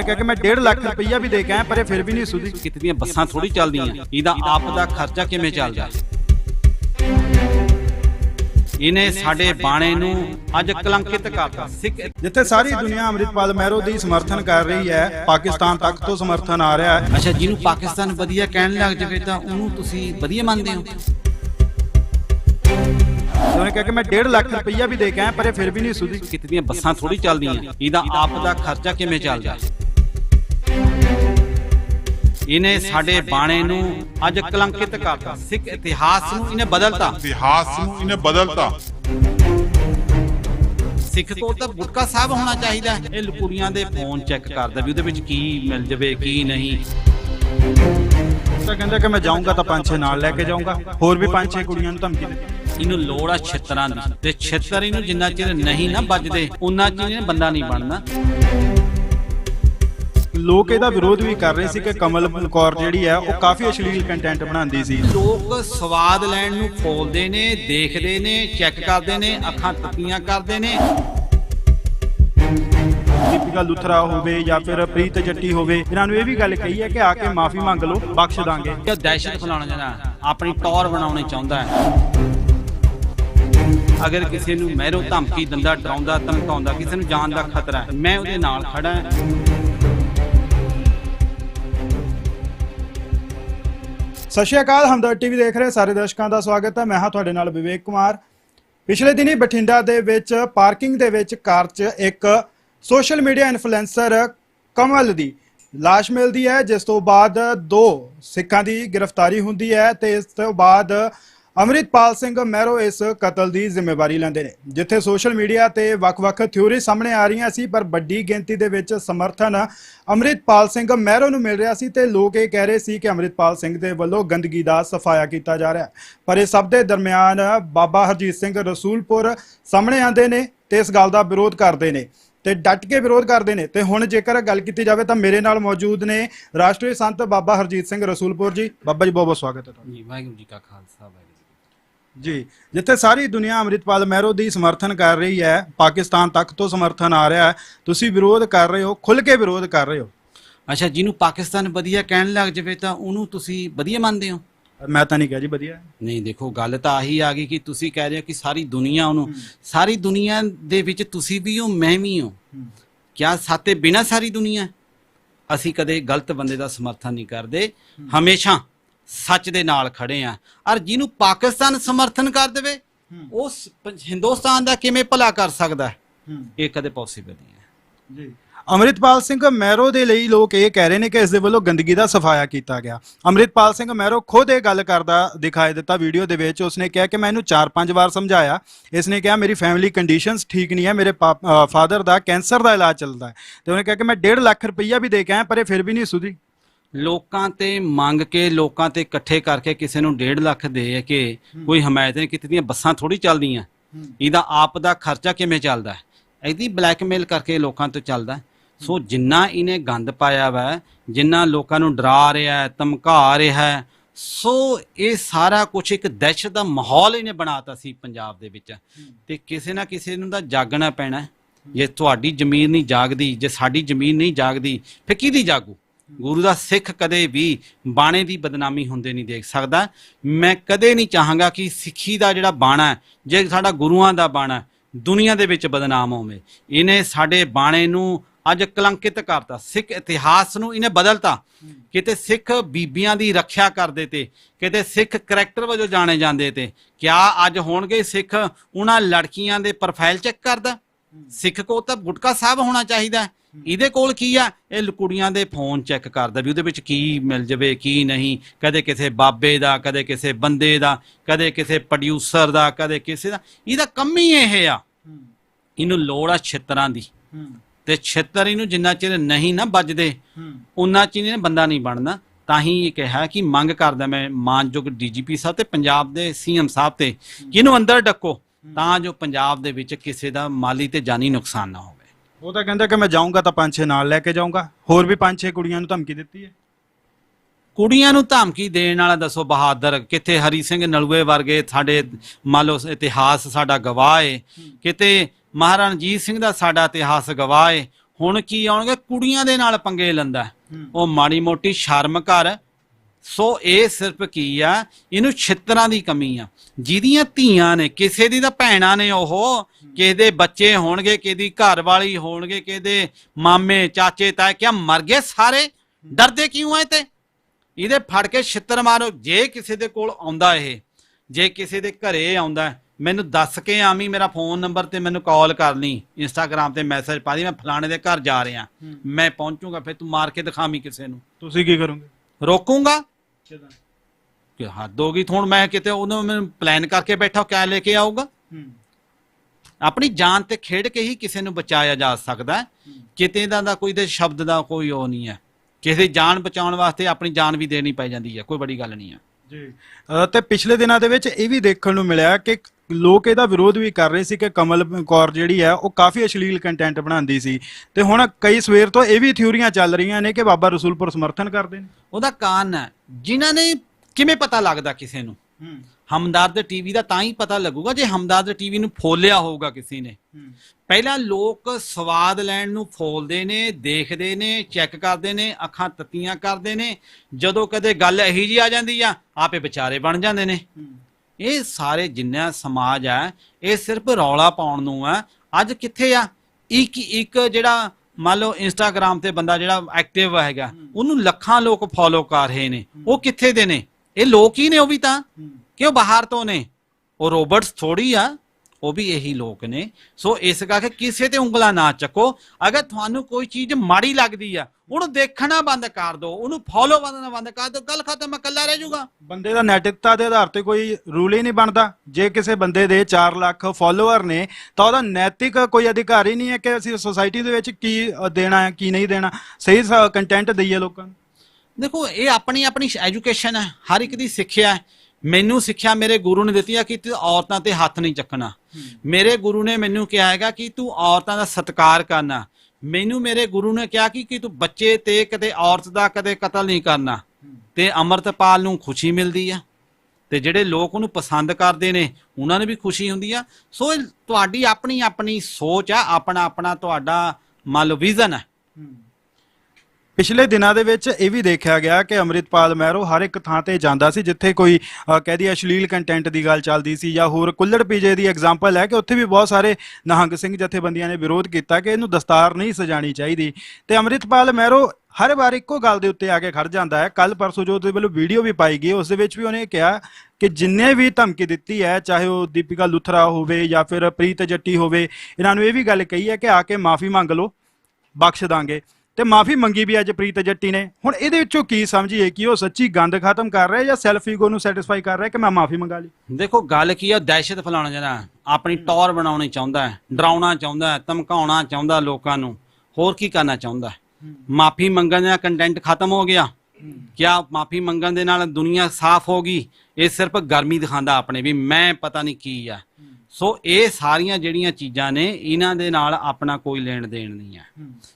ਉਹਨੇ ਕਿਹਾ ਕਿ ਮੈਂ 1.5 ਲੱਖ ਰੁਪਈਆ ਵੀ ਦੇ ਕੇ ਆਇਆ ਪਰ ਇਹ ਫਿਰ ਵੀ ਨਹੀਂ ਸੁਧੀ। ਕਿਤੇ ਦੀਆਂ ਬੱਸਾਂ ਥੋੜੀ ਚੱਲਦੀਆਂ ਇਹਦਾ ਆਪ ਦਾ ਖਰਚਾ ਕਿਵੇਂ ਚੱਲਦਾ? ਇਹਨੇ ਸਾਡੇ ਬਾਣੇ ਨੂੰ ਅੱਜ ਕਲੰਕਿਤ ਕਰਤਾ। ਸਿੱਖ ਜਿੱਥੇ ਸਾਰੀ ਦੁਨੀਆ ਅੰਮ੍ਰਿਤਪਾਲ ਮਹਿਰੋ ਦੀ ਸਮਰਥਨ ਕਰ ਰਹੀ ਹੈ ਪਾਕਿਸਤਾਨ ਤੱਕ ਤੋਂ ਸਮਰਥਨ ਆ ਰਿਹਾ ਹੈ। ਅੱਛਾ ਜਿਹਨੂੰ ਪਾਕਿਸਤਾਨ ਵਧੀਆ ਕਹਿਣ ਲੱਗ ਜਾਵੇ ਤਾਂ ਉਹਨੂੰ ਤੁਸੀਂ ਵਧੀਆ ਮੰਨਦੇ ਹੋ? ਤੇ ਉਹਨੇ ਕਿਹਾ ਕਿ ਮੈਂ 1.5 ਲੱਖ ਰੁਪਈਆ ਵੀ ਦੇ ਕੇ ਆਇਆ ਪਰ ਇਹ ਫਿਰ ਵੀ ਨਹੀਂ ਸੁਧੀ। ਕਿਤੇ ਦੀਆਂ ਬੱਸਾਂ ਥੋੜੀ ਚੱਲਦੀਆਂ ਇਹਦਾ ਆਪ ਦਾ ਖਰਚਾ ਕਿਵੇਂ ਚੱਲਦਾ? ਇਹਨੇ ਸਾਡੇ ਬਾਣੇ ਨੂੰ ਅੱਜ ਕਲੰਕਿਤ ਕਰਤਾ। ਸਿੱਖ ਇਤਿਹਾਸ ਨੂੰ ਇਹਨੇ ਬਦਲਤਾ। ਇਤਿਹਾਸ ਨੂੰ ਇਹਨੇ ਬਦਲਤਾ। ਸਿੱਖ ਕੋਲ ਤਾਂ ਗੁਟਕਾ ਸਾਹਿਬ ਹੋਣਾ ਚਾਹੀਦਾ ਹੈ। ਇਹ ਕੁੜੀਆਂ ਦੇ ਫੋਨ ਚੈੱਕ ਕਰਦਾ ਵੀ ਉਹਦੇ ਵਿੱਚ ਕੀ ਮਿਲ ਜਾਵੇ ਕੀ ਨਹੀਂ। ਤਾਂ ਕਹਿੰਦਾ ਕਿ ਮੈਂ ਜਾਊਂਗਾ ਤਾਂ ਪੰਜ ਛੇ ਨਾਲ ਲੈ ਕੇ ਜਾਊਂਗਾ। ਹੋਰ ਵੀ ਪੰਜ ਛੇ ਕੁੜੀਆਂ ਨੂੰ ਧਮਕੀ ਦਿੱਤੀ ਇਹਨੂੰ ਲੋੜ ਆ ਛਿੱਤਰਾਂ ਦੀ। ਤੇ ਛਿੱਤਰ ਇਹਨੂੰ ਜਿੰਨਾ ਚਿਰ ਨਹੀਂ ਨਾ ਵੱਜਦੇ ਉਹਨਾਂ ਚਿਰ ਬੰਦਾ ਨਹੀਂ ਬਣਨਾ। ਲੋਕ ਇਹਦਾ ਵਿਰੋਧ ਵੀ ਕਰ ਰਹੇ ਸੀ ਕਿ ਕਮਲ ਕੌਰ ਜਿਹੜੀ ਹੈ ਉਹ ਕਾਫੀ ਅਸ਼ਲੀਲ ਕੰਟੈਂਟ ਬਣਾਉਂਦੀ ਸੀ। ਲੋਕ ਸਵਾਦ ਲੈਣ ਨੂੰ ਖੋਲਦੇ ਨੇ ਦੇਖਦੇ ਨੇ ਚੈੱਕ ਕਰਦੇ ਨੇ ਅੱਖਾਂ ਤੱਤੀਆਂ ਕਰਦੇ ਨੇ। ਦੀਪਿਕਾ ਲੁਥਰਾ ਹੋਵੇ ਜਾਂ ਫਿਰ ਪ੍ਰੀਤ ਜੱਟੀ ਹੋਵੇ ਇਹਨਾਂ ਨੂੰ ਇਹ ਵੀ ਗੱਲ ਕਹੀ ਹੈ ਕਿ ਆ ਕੇ ਮਾਫੀ ਮੰਗ ਲਓ ਬਖਸ਼ ਦਾਂਗੇ। ਕਿ ਦਹਿਸ਼ਤ ਫੈਲਾਉਣਾ ਚਾਹੁੰਦਾ ਆਪਣੀ ਟੌਰ ਬਣਾਉਣੀ ਚਾਹੁੰਦਾ ਹੈ। ਅਗਰ ਕਿਸੇ ਨੂੰ ਮਹਿਰੋ ਧਮਕੀ ਦਿੰਦਾ ਡਰਾਉਂਦਾ ਧਮਕਾਉਂਦਾ ਕਿਸੇ ਨੂੰ ਜਾਨ ਦਾ ਖਤਰਾ ਹੈ ਮੈਂ ਉਹਦੇ ਨਾਲ ਖੜਾ ਹਾਂ। ਸਤਿ ਸ਼੍ਰੀ ਅਕਾਲ ਹਮਦਰ ਟੀਵੀ ਦੇਖ ਰਹੇ ਸਾਰੇ ਦਰਸ਼ਕਾਂ ਦਾ ਸਵਾਗਤ ਹੈ। ਮੈਂ ਹਾਂ ਤੁਹਾਡੇ ਨਾਲ ਵਿਵੇਕ ਕੁਮਾਰ। ਪਿਛਲੇ ਦਿਨੀ ਬਠਿੰਡਾ ਦੇ ਵਿੱਚ ਪਾਰਕਿੰਗ ਦੇ ਵਿੱਚ ਕਾਰ 'ਚ ਇੱਕ ਸੋਸ਼ਲ ਮੀਡੀਆ ਇਨਫਲੂਐਂਸਰ ਕਮਲ ਦੀ ਲਾਸ਼ ਮਿਲਦੀ ਹੈ, ਜਿਸ ਤੋਂ ਬਾਅਦ ਦੋ ਸਿੱਖਾਂ ਦੀ ਗ੍ਰਿਫਤਾਰੀ ਹੁੰਦੀ ਹੈ ਤੇ ਇਸ ਤੋਂ ਬਾਅਦ ਅੰਮ੍ਰਿਤਪਾਲ ਸਿੰਘ ਮਹਿਰੋ ਇਸ ਕਤਲ ਦੀ ਜ਼ਿੰਮੇਵਾਰੀ ਲੈਂਦੇ ਨੇ। ਜਿੱਥੇ ਸੋਸ਼ਲ ਮੀਡੀਆ ਤੇ ਵੱਖ-ਵੱਖ ਥਿਊਰੀ ਸਾਹਮਣੇ ਆ ਰਹੀਆਂ ਸੀ, ਪਰ ਵੱਡੀ ਗਿਣਤੀ ਦੇ ਵਿੱਚ ਸਮਰਥਨ ਅੰਮ੍ਰਿਤਪਾਲ ਸਿੰਘ ਮਹਿਰੋ ਨੂੰ ਮਿਲ ਰਿਹਾ ਸੀ ਤੇ ਲੋਕ ਇਹ ਕਹਿ ਰਹੇ ਸੀ ਕਿ ਅੰਮ੍ਰਿਤਪਾਲ ਸਿੰਘ ਦੇ ਵੱਲੋਂ ਗੰਦਗੀ ਦਾ ਸਫਾਇਆ ਕੀਤਾ ਜਾ ਰਿਹਾ ਪਰ ਇਹ ਸਭ ਦੇ ਦਰਮਿਆਨ ਬਾਬਾ ਹਰਜੀਤ ਸਿੰਘ ਰਸੂਲਪੁਰ ਸਾਹਮਣੇ ਆਉਂਦੇ ਨੇ ਤੇ ਇਸ ਗੱਲ ਦਾ ਵਿਰੋਧ ਕਰਦੇ ਨੇ। ਤੇ ਡਟ ਕੇ ਵਿਰੋਧ ਕਰਦੇ ਨੇ। ਤੇ ਹੁਣ ਜੇਕਰ ਗੱਲ ਕੀਤੀ ਜਾਵੇ ਤਾਂ ਮੇਰੇ ਨਾਲ ਮੌਜੂਦ ਨੇ ਰਾਸ਼ਟਰੀ ਸੰਤ ਬਾਬਾ ਹਰਜੀਤ ਸਿੰਘ ਰਸੂਲਪੁਰ ਜੀ। ਬਾਬਾ ਜੀ ਬਹੁਤ ਬਹੁਤ ਸਵਾਗਤ ਹੈ ਤੁਹਾਡਾ। ਜੀ, ਵਾਹਿਗੁਰੂ ਜੀ ਕਾ ਖਾਲਸਾ, ਵਾਹਿਗੁਰੂ ਜੀ ਜਿੱਥੇ ਸਾਰੀ ਦੁਨੀਆ ਅੰਮ੍ਰਿਤਪਾਲ ਮਹਿਰੋ ਦੀ ਸਮਰਥਨ ਕਰ ਰਹੀ ਹੈ ਪਾਕਿਸਤਾਨ ਤੱਕ ਤੋਂ ਸਮਰਥਨ ਆ ਰਿਹਾ ਹੈ ਤੁਸੀਂ ਵਿਰੋਧ ਕਰ ਰਹੇ ਹੋ ਖੁੱਲ ਕੇ ਵਿਰੋਧ ਕਰ ਰਹੇ ਹੋ। ਅੱਛਾ ਜਿਹਨੂੰ ਪਾਕਿਸਤਾਨ ਵਧੀਆ ਕਹਿਣ ਲੱਗ ਜਾਵੇ ਤਾਂ ਉਹਨੂੰ ਤੁਸੀਂ ਵਧੀਆ ਮੰਨਦੇ ਹੋ? ਮੈਂ ਤਾਂ ਨਹੀਂ ਕਿਹਾ ਜੀ ਵਧੀਆ। ਹੈ। ਨਹੀਂ ਦੇਖੋ ਗੱਲ ਤਾਂ ਆਹੀ ਆ ਗਈ ਕਿ ਤੁਸੀਂ ਕਹਿ ਰਹੇ ਹੋ ਕਿ ਸਾਰੀ ਦੁਨੀਆ ਉਹਨੂੰ ਸਾਰੀ ਦੁਨੀਆ ਦੇ ਵਿੱਚ ਤੁਸੀਂ ਵੀ ਹੋ ਮੈਂ ਵੀ ਹਾਂ। ਕਿਆ ਸਾਤੇ ਬਿਨਾ ਸਾਰੀ ਦੁਨੀਆ ਅਸੀਂ ਕਦੇ ਗਲਤ ਬੰਦੇ ਦਾ ਸਮਰਥਨ ਨਹੀਂ ਕਰਦੇ। ਹਮੇਸ਼ਾ ਸੱਚ ਦੇ ਨਾਲ ਖੜੇ ਆ। ਔਰ ਜਿਹਨੂੰ ਪਾਕਿਸਤਾਨ ਸਮਰਥਨ ਕਰ ਦੇਵੇ ਉਸ ਹਿੰਦੁਸਤਾਨ ਦਾ ਕਿਵੇਂ ਭਲਾ ਕਰ ਸਕਦਾ ਹੈ? ਇਹ ਕਦੇ ਪੋਸੀਬਲ ਨਹੀਂ ਹੈ। ਜੀ। ਅੰਮ੍ਰਿਤਪਾਲ ਸਿੰਘ ਮਹਿਰੋ ਦੇ ਲਈ ਲੋਕ ਇਹ ਕਹਿ ਰਹੇ ਨੇ ਕਿ ਇਸ ਦੇ ਵੱਲੋਂ ਗੰਦਗੀ ਦਾ ਸਫਾਇਆ ਕੀਤਾ ਗਿਆ। ਅੰਮ੍ਰਿਤਪਾਲ ਸਿੰਘ ਮਹਿਰੋ ਖੁਦ ਇਹ ਗੱਲ ਕਰਦਾ ਦਿਖਾਈ ਦਿੱਤਾ ਵੀਡੀਓ ਦੇ ਵਿੱਚ। ਉਸਨੇ ਕਿਹਾ ਕਿ ਮੈਂ ਇਹਨੂੰ 4-5 ਵਾਰ ਸਮਝਾਇਆ। ਇਸਨੇ ਕਿਹਾ ਮੇਰੀ ਫੈਮਿਲੀ ਕੰਡੀਸ਼ਨਸ ਠੀਕ ਨਹੀਂ ਹੈ। ਮੇਰੇ ਫਾਦਰ ਦਾ ਕੈਂਸਰ ਦਾ ਇਲਾਜ ਚੱਲਦਾ ਹੈ। ਤੇ ਉਹਨੇ ਕਿਹਾ ਕਿ ਮੈਂ 1.5 ਲੱਖ ਰੁਪਈਆ ਵੀ ਦੇ ਕੇ ਆਇਆ ਪਰ ਇਹ ਫਿਰ ਵੀ ਨਹੀਂ ਸੁਧੀ ਲੋਕਾਂ ਤੇ ਮੰਗ ਕੇ ਲੋਕਾਂ ਤੇ ਇਕੱਠੇ ਕਰਕੇ ਕਿਸੇ ਨੂੰ 1.5 ਲੱਖ ਦੇ ਕੇ ਕੋਈ ਹਮਾਇਤ ਨਹੀਂ ਕੀਤੀ ਦੀਆਂ ਬੱਸਾਂ ਥੋੜੀ ਚੱਲਦੀਆਂ। ਇਹਦਾ ਆਪ ਦਾ ਖਰਚਾ ਕਿਵੇਂ ਚੱਲਦਾ? ਇਹਦੀ ਬਲੈਕਮੇਲ ਕਰਕੇ ਲੋਕਾਂ ਤੋਂ ਚੱਲਦਾ। ਸੋ ਜਿੰਨਾ ਇਹਨੇ ਗੰਦ ਪਾਇਆ ਵਾ ਜਿੰਨਾ ਲੋਕਾਂ ਨੂੰ ਡਰਾ ਰਿਹਾ ਧਮਕਾ ਰਿਹਾ ਹੈ ਸੋ ਇਹ ਸਾਰਾ ਕੁਝ ਇੱਕ ਦਹਿਸ਼ਤ ਦਾ ਮਾਹੌਲ ਇਹਨੇ ਬਣਾਤਾ ਸੀ ਪੰਜਾਬ ਦੇ ਵਿੱਚ। ਤੇ ਕਿਸੇ ਨਾ ਕਿਸੇ ਨੂੰ ਤਾਂ ਜਾਗਣਾ ਪੈਣਾ। ਜੇ ਤੁਹਾਡੀ ਜ਼ਮੀਨ ਨਹੀਂ ਜਾਗਦੀ ਜੇ ਸਾਡੀ ਜ਼ਮੀਨ ਨਹੀਂ ਜਾਗਦੀ ਫਿਰ ਕਿਹਦੀ ਜਾਗੂ? ਗੁਰੂ ਦਾ ਸਿੱਖ ਕਦੇ ਵੀ ਬਾਣੇ ਦੀ ਬਦਨਾਮੀ ਹੁੰਦੇ ਨਹੀਂ ਦੇਖ ਸਕਦਾ। ਮੈਂ ਕਦੇ ਨਹੀਂ ਚਾਹਾਂਗਾ ਕਿ ਸਿੱਖੀ ਦਾ ਜਿਹੜਾ ਬਾਣਾ ਜੇ ਸਾਡਾ ਗੁਰੂਆਂ ਦਾ ਬਾਣਾ ਹੈ, ਦੁਨੀਆ ਦੇ ਵਿੱਚ ਬਦਨਾਮ ਹੋਵੇ। ਇਹਨੇ ਸਾਡੇ ਬਾਣੇ ਨੂੰ ਅੱਜ ਕਲੰਕਿਤ ਕਰਤਾ ਸਿੱਖ ਇਤਿਹਾਸ ਨੂੰ ਇਹਨੇ ਬਦਲਤਾ। ਕਿਤੇ ਸਿੱਖ ਬੀਬੀਆਂ ਦੀ ਰੱਖਿਆ ਕਰਦੇ ਤੇ ਕਿਤੇ ਸਿੱਖ ਕਰੈਕਟਰ ਵਜੋਂ ਜਾਣੇ ਜਾਂਦੇ ਤੇ ਕਿਆ ਅੱਜ ਹੋਣਗੇ ਸਿੱਖ ਉਹਨਾਂ ਲੜਕੀਆਂ ਦੇ ਪ੍ਰੋਫਾਈਲ ਚੈੱਕ ਕਰਦਾ? ਸਿੱਖ ਕੋਲ ਤਾਂ ਗੁਟਕਾ ਸਾਹਿਬ ਹੋਣਾ ਚਾਹੀਦਾ। ਇਹਦੇ ਕੋਲ ਕੀ ਆ? ਇਹ ਕੁੜੀਆਂ ਦੇ ਫੋਨ ਚੈੱਕ ਕਰਦਾ ਵੀ ਉਹਦੇ ਵਿੱਚ ਕੀ ਮਿਲ ਜਾਵੇ, ਕੀ ਨਹੀਂ। ਕਦੇ ਕਿਸੇ ਬਾਬੇ ਦਾ, ਕਦੇ ਕਿਸੇ ਬੰਦੇ ਦਾ, ਕਦੇ ਕਿਸੇ ਪ੍ਰੋਡਿਊਸਰ ਦਾ, ਕਦੇ ਕਿਸੇ ਦਾ। ਇਹਦਾ ਕੰਮ ਹੀ ਇਹ ਆ। ਇਹਨੂੰ ਲੋੜ ਆ ਛਿੱਤਰਾਂ ਦੀ। ਤੇ ਛਿੱਤਰ ਇਹਨੂੰ ਜਿੰਨਾ ਚਿਰ ਨਹੀਂ ਨਾ ਵੱਜਦੇ ਉਹਨਾਂ ਚਿਰ ਇਹਨੇ ਬੰਦਾ ਨਹੀਂ ਬਣਨਾ। ਤਾਂ ਹੀ ਇਹ ਕਿਹਾ ਕਿ ਮੰਗ ਕਰਦਾ ਮੈਂ ਮਾਨਯੋਗ ਡੀਜੀਪੀ ਸਾਹਿਬ ਤੇ ਪੰਜਾਬ ਦੇ ਸੀਐਮ ਸਾਹਿਬ ਤੇ ਕਿ ਇਹਨੂੰ ਅੰਦਰ ਡੱਕੋ। ਤਾਂ ਜੋ ਪੰਜਾਬ ਦੇ ਵਿੱਚ ਕਿਸੇ ਦਾ ਮਾਲੀ ਤੇ ਜਾਨੀ ਨੁਕਸਾਨ ਨਾ ਹੋਵੇ। ਉਹ ਤਾਂ ਕਹਿੰਦਾ ਕਿ ਮੈਂ ਜਾਊਂਗਾ ਤਾਂ ਪੰਜ ਛੇ ਨਾਲ ਲੈ ਕੇ ਜਾਊਂਗਾ। ਹੋਰ ਵੀ ਪੰਜ ਛੇ ਕੁੜੀਆਂ ਨੂੰ ਧਮਕੀ ਦਿੱਤੀ ਹੈ। ਕੁੜੀਆਂ ਨੂੰ ਧਮਕੀ ਦੇਣ ਵਾਲਾ ਦੱਸੋ ਬਹਾਦਰ ਕਿਤੇ ਹਰੀ ਸਿੰਘ ਨਲੂਏ ਵਰਗੇ ਸਾਡੇ ਮੰਨ ਲਓ ਇਤਿਹਾਸ ਸਾਡਾ ਗਵਾਹ ਏ ਕਿਤੇ ਮਹਾਰਾਣਾ ਰਣਜੀਤ ਸਿੰਘ ਦਾ ਸਾਡਾ ਇਤਿਹਾਸ ਗਵਾਹ ਏ ਹੁਣ ਕੀ ਆਉਣਗੇ? ਕੁੜੀਆਂ ਦੇ ਨਾਲ ਪੰਗੇ ਲੰਦਾ। ਉਹ ਮਾੜੀ ਮੋਟੀ ਸ਼ਰਮ ਕਰ ਸੋ ਇਹ ਸਿਰਫ ਕੀ ਆ? ਇਹਨੂੰ ਛਿੱਤਰਾਂ ਦੀ ਕਮੀ ਆ। ਜਿਹਦੀਆਂ ਧੀਆਂ ਨੇ ਕਿਸੇ ਦੀ ਤਾਂ ਭੈਣਾਂ ਨੇ ਉਹ ਕਿਸੇ ਦੇ ਬੱਚੇ ਹੋਣਗੇ ਕਿਸੇ ਦੀ ਘਰ ਵਾਲੀ ਹੋਣਗੇ ਕਿਸੇ ਦੇ ਮਾਮੇ ਚਾਚੇ ਤਾਏ ਕਿਆ ਮਰ ਗਏ ਸਾਰੇ? ਡਰਦੇ ਕਿਉਂ ਐ ਤੇ? ਇਹਦੇ ਫੜ ਕੇ ਛਿੱਤਰ ਮਾਰੋ। ਜੇ ਕਿਸੇ ਦੇ ਕੋਲ ਆਉਂਦਾ ਇਹ ਜੇ ਕਿਸੇ ਦੇ ਘਰੇ ਆਉਂਦਾ ਮੈਨੂੰ ਦੱਸ ਕੇ ਆਵੀਂ ਮੇਰਾ ਫੋਨ ਨੰਬਰ ਤੇ ਮੈਨੂੰ ਕਾਲ ਕਰ ਲਈ ਇੰਸਟਾਗ੍ਰam ਤੇ ਮੈਸੇਜ ਪਾ ਦੀ ਮੈਂ ਫਲਾਣੇ ਦੇ ਘਰ ਜਾ ਰਿਹਾ। ਮੈਂ ਪਹੁੰਚੂਗਾ ਫਿਰ ਤੂੰ ਮਾਰ ਕੇ ਦਿਖਾਵੀਂ ਕਿਸੇ ਨੂੰ। ਤੁਸੀਂ ਕੀ ਕਰੋਗੇ? ਰੋਕੂੰਗਾ? ਕਿ ਹੱਦ ਹੋ ਗਈ ਹੁਣ ਮੈਂ ਕਿਤੇ ਉਹਨੂੰ ਮੈਨੂੰ ਪਲਾਨ ਕਰਕੇ ਬੈਠਾ ਕਿਆ ਲੈ ਕੇ ਆਊਗਾ? ਆਪਣੀ ਜਾਨ ਤੇ ਖੇਡ ਕੇ ਹੀ ਕਿਸੇ ਨੂੰ ਬਚਾਇਆ ਜਾ ਸਕਦਾ। ਕਿਤੇ ਦਾ ਦਾ ਕੋਈ ਦੇ ਸ਼ਬਦ ਦਾ ਕੋਈ ਉਹ ਨਹੀਂ ਹੈ। ਕਿਸੇ ਜਾਨ ਬਚਾਉਣ ਵਾਸਤੇ ਆਪਣੀ ਜਾਨ ਵੀ ਦੇਣੀ ਪੈ ਜਾਂਦੀ ਹੈ ਕੋਈ ਬੜੀ ਗੱਲ ਨਹੀਂ ਹੈ। ਜੀ। ਤੇ ਪਿਛਲੇ ਦਿਨਾਂ ਦੇ ਵਿੱਚ ਇਹ ਵੀ ਦੇਖਣ ਨੂੰ ਮਿਲਿਆ ਕਿ ਲੋਕ ਇਹਦਾ ਵਿਰੋਧ ਵੀ ਕਰ ਰਹੇ ਸੀ ਕਿ ਕਮਲ ਕੌਰ ਜਿਹੜੀ ਹੈ ਉਹ ਕਾਫੀ ਅਸ਼ਲੀਲ ਕੰਟੈਂਟ ਬਣਾਉਂਦੀ ਸੀ। ਤੇ ਹੁਣ ਕਈ ਸਵੇਰ ਤੋਂ ਇਹ ਵੀ ਥਿਊਰੀਆਂ ਚੱਲ ਰਹੀਆਂ ਨੇ ਕਿ ਬਾਬਾ ਰਸੂਲਪੁਰ ਸਮਰਥਨ ਕਰਦੇ ਨੇ। ਉਹਦਾ ਕਾਰਨ ਹੈ ਜਿਨ੍ਹਾਂ ਨੇ ਕਿਵੇਂ ਪਤਾ ਲੱਗਦਾ ਕਿਸੇ ਨੂੰ? ਹਮਦਰਦ ਟੀਵੀ ਦਾ ਤਾਂ ਹੀ ਪਤਾ ਲੱਗੂਗਾ ਜੇ ਹਮਦਰਦ ਟੀਵੀ ਨੂੰ ਫੋਲਿਆ ਹੋਊਗਾ ਕਿਸੇ ਨੇ। ਪਹਿਲਾਂ ਲੋਕ ਸਵਾਦ ਲੈਣ ਨੂੰ ਫੋਲਦੇ ਨੇ ਦੇਖਦੇ ਨੇ ਚੈੱਕ ਕਰਦੇ ਨੇ ਅੱਖਾਂ ਤੱਤੀਆਂ ਕਰਦੇ ਨੇ। ਜਦੋਂ ਕਦੇ ਗੱਲ ਇਹੀ ਜੀ ਆ ਜਾਂਦੀ ਆ ਆਪੇ ਵਿਚਾਰੇ ਬਣ ਜਾਂਦੇ ਨੇ। ਇਹ ਸਾਰੇ ਜਿੰਨਾ ਸਮਾਜ ਹੈ ਇਹ ਸਿਰਫ ਰੌਲਾ ਪਾਉਣ ਨੂੰ ਆ ਅੱਜ ਕਿੱਥੇ ਆ? ਇੱਕ ਇੱਕ ਜਿਹੜਾ ਮੰਨ ਲਓ ਇੰਸਟਾਗ੍ਰam ਤੇ ਬੰਦਾ ਜਿਹੜਾ ਐਕਟਿਵ ਹੈਗਾ ਉਹਨੂੰ ਲੱਖਾਂ ਲੋਕ ਫੋਲੋ ਕਰ ਰਹੇ ਨੇ। ਉਹ ਕਿੱਥੇ ਦੇ ਨੇ? ਇਹ ਲੋਕ ਹੀ ਨੇ ਉਹ ਵੀ ਤਾਂ। ਕਿਉਂ ਬਾਹਰ ਤੋਂ ਨੇ? ਉਹ ਰੋਬੋਟਸ ਥੋੜੀ ਆ ਉਹ ਵੀ ਇਹੀ ਲੋਕ ਨੇ। ਸੋ ਇਸ ਕਰਕੇ ਕਿਸੇ ਤੇ ਉਂਗਲਾਂ ਨਾ ਚੱਕੋ। ਅਗਰ ਤੁਹਾਨੂੰ ਕੋਈ ਚੀਜ਼ ਮਾੜੀ ਲੱਗਦੀ ਆ ਉਹਨੂੰ ਦੇਖਣਾ ਬੰਦ ਕਰ ਦਿਓ ਉਹਨੂੰ ਫੋਲੋ ਕਰਨਾ ਬੰਦ ਕਰ ਦਿਓ ਗੱਲ ਖਤਮ ਇਕੱਲਾ ਰਹਿ ਜਾਊਗਾ। ਬੰਦੇ ਦਾ ਨੈਤਿਕਤਾ ਦੇ ਆਧਾਰ ਤੇ ਕੋਈ ਰੂਲ ਹੀ ਨਹੀਂ ਬਣਦਾ। ਜੇ ਕਿਸੇ ਬੰਦੇ ਦੇ 4 ਲੱਖ ਫਾਲੋਅਰ ਨੇ ਤਾਂ ਉਹਦਾ ਨੈਤਿਕ ਕੋਈ ਅਧਿਕਾਰ ਹੀ ਨਹੀਂ ਹੈ ਕਿ ਅਸੀਂ ਸੋਸਾਇਟੀ ਦੇ ਵਿੱਚ ਕੀ ਦੇਣਾ ਹੈ ਕੀ ਨਹੀਂ ਦੇਣਾ। ਸਹੀ ਕੰਟੈਂਟ ਦਈਏ ਲੋਕਾਂ ਨੂੰ। ਦੇਖੋ ਇਹ ਆਪਣੀ ਆਪਣੀ ਐਜੂਕੇਸ਼ਨ ਹੈ ਹਰ ਇੱਕ ਦੀ ਸਿੱਖਿਆ ਹੈ। ਮੈਨੂੰ ਸਿੱਖਿਆ ਮੇਰੇ ਗੁਰੂ ਨੇ ਦਿੱਤੀ ਆ ਕਿ ਤੂੰ ਔਰਤਾਂ ਤੇ ਹੱਥ ਨਹੀਂ ਚੱਕਣਾ। ਮੇਰੇ ਗੁਰੂ ਨੇ ਮੈਨੂੰ ਕਿਹਾ ਹੈਗਾ ਕਿ ਤੂੰ ਔਰਤਾਂ ਦਾ ਸਤਿਕਾਰ ਕਰਨਾ। ਮੈਨੂੰ ਮੇਰੇ ਗੁਰੂ ਨੇ ਕਿਹਾ ਕਿ ਤੂੰ ਬੱਚੇ ਤੇ ਕਦੇ ਔਰਤ ਦਾ ਕਦੇ ਕਤਲ ਨਹੀਂ ਕਰਨਾ। ਤੇ ਅਮਰਤਪਾਲ ਨੂੰ ਖੁਸ਼ੀ ਮਿਲਦੀ ਆ। ਤੇ ਜਿਹੜੇ ਲੋਕ ਉਹਨੂੰ ਪਸੰਦ ਕਰਦੇ ਨੇ, ਉਹਨਾਂ ਨੂੰ ਵੀ ਖੁਸ਼ੀ ਹੁੰਦੀ ਆ। ਸੋ ਤੁਹਾਡੀ ਆਪਣੀ ਆਪਣੀ ਸੋਚ ਆ, ਆਪਣਾ ਆਪਣਾ ਤੁਹਾਡਾ ਮੰਨ ਲਓ ਵਿਜ਼ਨ ਹੈ। ਪਿਛਲੇ ਦਿਨਾਂ ਦੇ ਵਿੱਚ ਇਹ ਵੀ ਦੇਖਿਆ ਗਿਆ ਕਿ ਅੰਮ੍ਰਿਤਪਾਲ ਮਹਿਰੋ ਹਰ ਇੱਕ ਥਾਂ ਤੇ ਜਾਂਦਾ ਸੀ, ਜਿੱਥੇ ਕੋਈ ਕਹਿ ਦਈਏ ਅਸ਼ਲੀਲ ਕੰਟੈਂਟ ਦੀ ਗੱਲ ਚੱਲਦੀ ਸੀ ਜਾਂ ਹੋਰ ਕੁੱਲੜ ਪੀਜੇ ਦੀ ਐਗਜ਼ਾਮਪਲ ਹੈ ਕਿ ਉੱਥੇ ਵੀ ਬਹੁਤ ਸਾਰੇ ਨਿਹੰਗ ਸਿੰਘ ਜਥੇਬੰਦੀਆਂ ਨੇ ਵਿਰੋਧ ਕੀਤਾ ਕਿ ਇਹਨੂੰ ਦਸਤਾਰ ਨਹੀਂ ਸਜਾਣੀ ਚਾਹੀਦੀ। ਤੇ ਅੰਮ੍ਰਿਤਪਾਲ ਮਹਿਰੋ ਹਰ ਵਾਰ ਇੱਕੋ ਗੱਲ ਦੇ ਉੱਤੇ ਆ ਕੇ ਖੜ ਜਾਂਦਾ ਹੈ। ਕੱਲ ਪਰਸੋਂ ਜੋ ਉਹਦੇ ਵੱਲੋਂ ਵੀਡੀਓ ਵੀ ਪਾਈ ਗਈ, ਉਸ ਦੇ ਵਿੱਚ ਵੀ ਉਹਨੇ ਕਿਹਾ ਕਿ ਜਿੰਨੇ ਵੀ ਧਮਕੀ ਦਿੱਤੀ ਹੈ, ਚਾਹੇ ਉਹ ਦੀਪਿਕਾ ਲੁਥਰਾ ਹੋਵੇ ਜਾਂ ਫਿਰ ਪ੍ਰੀਤ ਜੱਟੀ ਹੋਵੇ, ਇਹਨਾਂ ਨੂੰ ਇਹ ਵੀ ਗੱਲ ਕਹੀ ਹੈ ਕਿ ਆ ਕੇ ਮਾਫੀ ਮੰਗ ਲਓ, ਬਖਸ਼ ਦਾਂਗੇ। ਤੇ ਮਾਫੀ ਮੰਗੀ ਵੀ ਅੱਜ ਪ੍ਰੀਤ ਜੱਟੀ ਨੇ। ਹੁਣ ਇਹਦੇ ਵਿੱਚੋਂ ਕੀ ਸਮਝੀਏ ਕਿ ਉਹ ਸੱਚੀ ਗੰਦ ਖਤਮ ਕਰ ਰਿਹਾ ਜਾਂ ਸੈਲਫ ਈਗੋ ਨੂੰ ਸੈਟੀਸਫਾਈ ਕਰ ਰਿਹਾ ਕਿ ਮੈਂ ਮਾਫੀ ਮੰਗਾ ਲਈ? ਦੇਖੋ, ਗੱਲ ਕੀ ਆ, ਦਹਿਸ਼ਤ ਫੈਲਾਉਣਾ ਚਾਹੁੰਦਾ ਆਪਣੀ ਟੌਰ ਬਣਾਉਣੀ ਚਾਹੁੰਦਾ ਹੈ, ਡਰਾਉਣਾ ਚਾਹੁੰਦਾ ਹੈ, ਧਮਕਾਉਣਾ ਚਾਹੁੰਦਾ ਲੋਕਾਂ ਨੂੰ। ਹੋਰ ਕੀ ਕਰਨਾ ਚਾਹੁੰਦਾ ਮਾਫੀ ਮੰਗਣ ਦਾ ਕੰਟੈਂਟ ਖਤਮ ਹੋ ਗਿਆ। ਕਿਆ ਮਾਫੀ ਮੰਗਣ ਦੇ ਨਾਲ ਦੁਨੀਆ ਸਾਫ਼ ਹੋ ਗਈ? ਇਹ ਸਿਰਫ ਗਰਮੀ ਦਿਖਾਉਂਦਾ ਆਪਣੇ ਵੀ, ਮੈਂ ਪਤਾ ਨਹੀਂ ਕੀ ਆ। ਸੋ ਇਹ ਸਾਰੀਆਂ ਜਿਹੜੀਆਂ ਚੀਜ਼ਾਂ ਨੇ ਇਹਨਾਂ ਦੇ ਨਾਲ ਆਪਣਾ ਕੋਈ ਲੈਣ ਦੇਣ ਨਹੀਂ ਹੈ।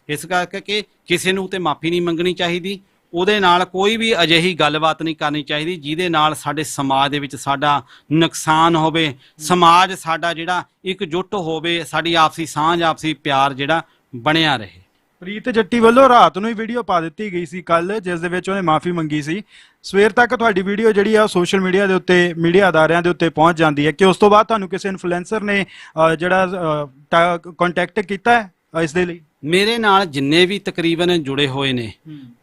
ਇਸ ਕਰਕੇ ਕਿ ਕਿਸੇ ਨੂੰ ਤੇ ਮਾਫੀ ਨਹੀਂ ਮੰਗਣੀ ਚਾਹੀਦੀ ਉਹਦੇ ਨਾਲ ਕੋਈ ਵੀ ਅਜਿਹੀ ਗੱਲਬਾਤ ਨਹੀਂ ਕਰਨੀ ਚਾਹੀਦੀ ਜਿਹਦੇ ਨਾਲ ਸਾਡੇ ਸਮਾਜ ਦੇ ਵਿੱਚ ਸਾਡਾ ਨੁਕਸਾਨ ਹੋਵੇ ਸਮਾਜ ਸਾਡਾ ਜਿਹੜਾ ਇਕਜੁੱਟ ਹੋਵੇ ਸਾਡੀ ਆਪਸੀ ਸਾਂਝ ਆਪਸੀ ਪਿਆਰ ਜਿਹੜਾ ਬਣਿਆ ਰਹੇ। ਪ੍ਰੀਤ ਜੱਟੀ ਵੱਲੋਂ ਰਾਤ ਨੂੰ ਹੀ ਵੀਡੀਓ ਪਾ ਦਿੱਤੀ ਗਈ ਸੀ ਕੱਲ ਜਿਸ ਦੇ ਵਿੱਚ ਉਹਨੇ ਮਾਫੀ ਮੰਗੀ ਸੀ। ਸਵੇਰ ਤੱਕ ਤੁਹਾਡੀ ਵੀਡੀਓ ਜਿਹੜੀ ਆ ਸੋਸ਼ਲ ਮੀਡੀਆ ਦੇ ਉੱਤੇ ਮੀਡੀਆ ਅਦਾਰਿਆਂ ਦੇ ਉੱਤੇ ਪਹੁੰਚ ਜਾਂਦੀ ਹੈ ਕਿ ਉਸ ਤੋਂ ਬਾਅਦ ਤੁਹਾਨੂੰ ਕਿਸੇ ਇਨਫਲੂਐਂਸਰ ਨੇ ਅ, ਜਿਹੜਾ ਕੰਟੈਕਟ ਕੀਤਾ ਹੈ ਅ, ਇਸ ਦੇ ਲਈ? ਮੇਰੇ ਨਾਲ ਜਿੰਨੇ ਵੀ ਤਕਰੀਬਨ ਜੁੜੇ ਹੋਏ ਨੇ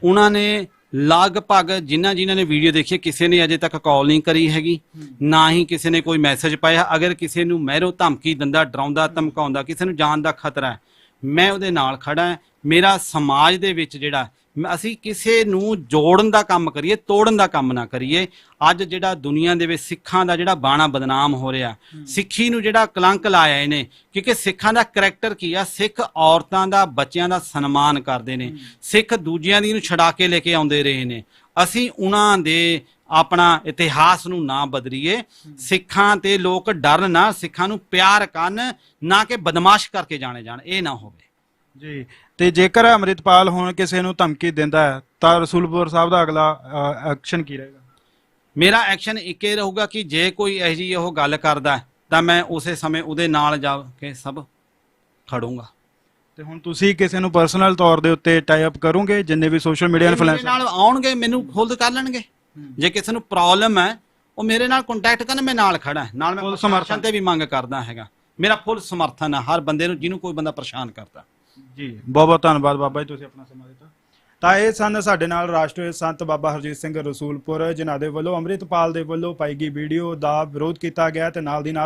ਉਹਨਾਂ ਨੇ ਲਗਭਗ ਜਿਨ੍ਹਾਂ ਜਿਨ੍ਹਾਂ ਨੇ ਵੀਡੀਓ ਦੇਖੀ ਹੈ, ਕਿਸੇ ਨੇ ਅਜੇ ਤੱਕ ਕਾਲ ਨਹੀਂ ਕਰੀ ਹੈਗੀ ਨਾ ਹੀ ਕਿਸੇ ਨੇ ਕੋਈ ਮੈਸੇਜ ਪਾਇਆ। ਅਗਰ ਕਿਸੇ ਨੂੰ ਮਹਿਰੋਂ ਧਮਕੀ ਦਿੰਦਾ ਡਰਾਉਂਦਾ ਧਮਕਾਉਂਦਾ ਕਿਸੇ ਨੂੰ ਜਾਨ ਦਾ ਖਤਰਾ ਹੈ ਮੈਂ ਉਹਦੇ ਨਾਲ ਖੜਾ ਹਾਂ ਮੇਰਾ ਸਮਾਜ ਦੇ ਵਿੱਚ ਜਿਹੜਾ ਅਸੀਂ ਕਿਸੇ ਨੂੰ ਜੋੜਨ ਦਾ ਕੰਮ ਕਰੀਏ ਤੋੜਨ ਦਾ ਕੰਮ ਨਾ ਕਰੀਏ। ਅੱਜ ਜਿਹੜਾ ਦੁਨੀਆ ਦੇ ਵਿੱਚ ਸਿੱਖਾਂ ਦਾ ਜਿਹੜਾ ਬਾਣਾ ਬਦਨਾਮ ਹੋ ਰਿਹਾ ਸਿੱਖੀ ਨੂੰ ਜਿਹੜਾ ਕਲੰਕ ਲਾਇਆ ਇਹਨੇ ਕਿਉਂਕਿ ਸਿੱਖਾਂ ਦਾ ਕਰੈਕਟਰ ਕੀ ਆ? ਸਿੱਖ ਔਰਤਾਂ ਦਾ ਬੱਚਿਆਂ ਦਾ ਸਨਮਾਨ ਕਰਦੇ ਨੇ। ਸਿੱਖ ਦੂਜਿਆਂ ਦੀ ਨੂੰ ਛਡਾ ਕੇ ਲੈ ਕੇ ਆਉਂਦੇ ਰਹੇ ਨੇ। ਅਸੀਂ ਉਹਨਾਂ ਦੇ ਆਪਣਾ ਇਤਿਹਾਸ ਨੂੰ ਨਾ ਬਦਲੀਏ। ਸਿੱਖਾਂ ਤੇ ਲੋਕ ਡਰਨ ਨਾ ਸਿੱਖਾਂ ਨੂੰ ਪਿਆਰ ਕਰਨ ਨਾ ਕਿ ਬਦਮਾਸ਼ ਕਰਕੇ ਜਾਣੇ ਜਾਣ। ਇਹ ਨਾ ਹੋਵੇ। ਜੀ ਤੇ ਜੇਕਰ ਅੰਮ੍ਰਿਤਪਾਲ ਹੁਣ ਕਿਸੇ ਨੂੰ ਧਮਕੀ ਦਿੰਦਾ ਹੈ ਤਾਂ ਰਸੂਲਪੁਰ ਸਾਹਿਬ ਦਾ ਅਗਲਾ ਐਕਸ਼ਨ ਕੀ ਰਹੇਗਾ? ਮੇਰਾ ਐਕਸ਼ਨ ਇੱਕੇ ਰਹੂਗਾ ਕਿ ਜੇ ਕੋਈ ਇਹੋ ਜਿਹੀ ਉਹ ਗੱਲ ਕਰਦਾ ਤਾਂ ਮੈਂ ਉਸੇ ਸਮੇਂ ਉਹਦੇ ਨਾਲ ਜਾ ਕੇ ਸਭ ਖੜੂੰਗਾ। ਤੇ ਹੁਣ ਤੁਸੀਂ ਕਿਸੇ ਨੂੰ ਪਰਸਨਲ ਤੌਰ ਦੇ ਉੱਤੇ ਟਾਈ ਅਪ ਕਰੋਗੇ ਜਿੰਨੇ ਵੀ ਸੋਸ਼ਲ ਮੀਡੀਆ ਇਨਫਲੂਐਂਸਰ ਨਾਲ ਆਉਣਗੇ ਮੈਨੂੰ ਖੁਦ ਕਰ ਲੈਣਗੇ। ਜੇ ਕਿਸੇ ਨੂੰ ਪ੍ਰੋਬਲਮ ਹੈ ਉਹ ਮੇਰੇ ਨਾਲ ਕੰਟੈਕਟ ਕਰਨ ਮੈਂ ਨਾਲ ਖੜਾ ਨਾਲ ਮੈਂ ਸਮਰਥਨ। ਤੇ ਵੀ ਮੰਗ ਕਰਦਾ ਹੈਗਾ। ਮੇਰਾ ਫੁੱਲ ਸਮਰਥਨ ਹੈ ਹਰ ਬੰਦੇ ਨੂੰ ਜਿਹਨੂੰ ਕੋਈ ਬੰਦਾ ਪਰੇਸ਼ਾਨ ਕਰਦਾ। ਜੀ ਬਹੁਤ ਬਹੁਤ ਧੰਨਵਾਦ ਬਾਬਾ ਜੀ ਤੁਸੀਂ ਆਪਣਾ ਸਮਾਂ ਦਿੱਤਾ। ਤਾਂ ਇਹ ਸਨ ਸਾਡੇ ਨਾਲ ਰਾਸ਼ਟਰੀ ਸੰਤ ਬਾਬਾ ਹਰਜੀਤ ਸਿੰਘ ਰਸੂਲਪੁਰ ਜਿਨ੍ਹਾਂ ਦੇ ਵੱਲੋਂ ਅੰਮ੍ਰਿਤਪਾਲ ਦੇ ਵੱਲੋਂ ਪਾਈ ਗਈ ਵੀਡੀਓ ਦਾ ਵਿਰੋਧ ਕੀਤਾ ਗਿਆ ਤੇ ਨਾਲ ਦੀ ਨਾਲ